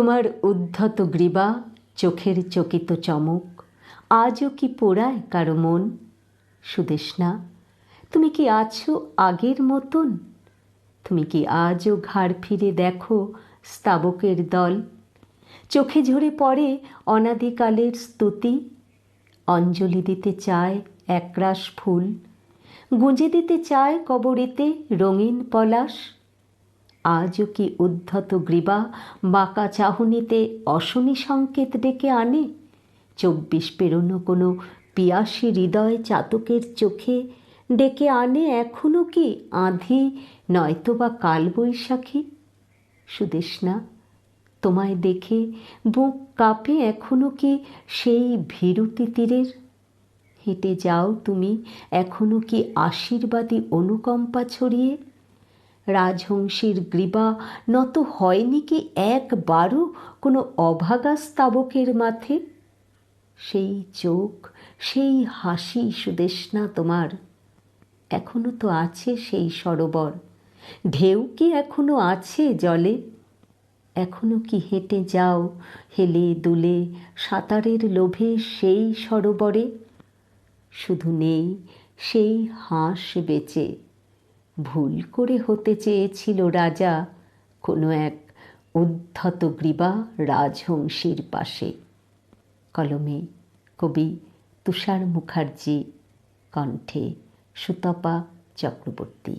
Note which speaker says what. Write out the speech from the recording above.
Speaker 1: তোমার উদ্ধত গ্রীবা, চোখের চকিত চমক, আজও কি পোড়ায় কারও মন? সুদেশনা তুমি কি আছো আগের মতন? তুমি কি আজও ঘাড় ফিরে দেখো স্তাবকের দল? চোখে ঝরে পড়ে অনাদিকালের স্তুতি, অঞ্জলি দিতে চায় একরাশ ফুল, গুঁজে দিতে চায় কবরেতে রঙিন পলাশ আজও কি উদ্ধত গ্রীবা বাঁকা চাহনিতে অশনি সংকেত ডেকে আনে? চব্বিশ পেরোনো কোনো পিয়াসী হৃদয় চাতকের চোখে ডেকে আনে এখনও কি আঁধি নয়তো বা কালবৈশাখী? সুদেশনা তোমায় দেখে বুক কাঁপে এখনও কি সেই ভীরুতি তীরের? হেঁটে যাও তুমি, এখনও কি আশীর্বাদী অনুকম্পা ছড়িয়ে রাজহংসীর গ্রীবা নত হয়নি কি একবারও কোনো অভাগা স্তাবকের মাথে সেই চোখ, সেই হাসি সুদেশনা তোমার। এখনও তো আছে সেই সরোবর। ঢেউ কি এখনও আছে জলে? এখনও কি হেঁটে যাও, হেলে দুলে সাঁতারের লোভে সেই সরোবরে? শুধু নেই, সেই হাঁস বেচে। ভুল করে হতে চেয়েছিল রাজা কোনো এক উদ্ধত গ্রীবা রাজহংসীর পাশে। কলমে কবি তুষার মুখার্জি, কণ্ঠে সুতপা চক্রবর্তী।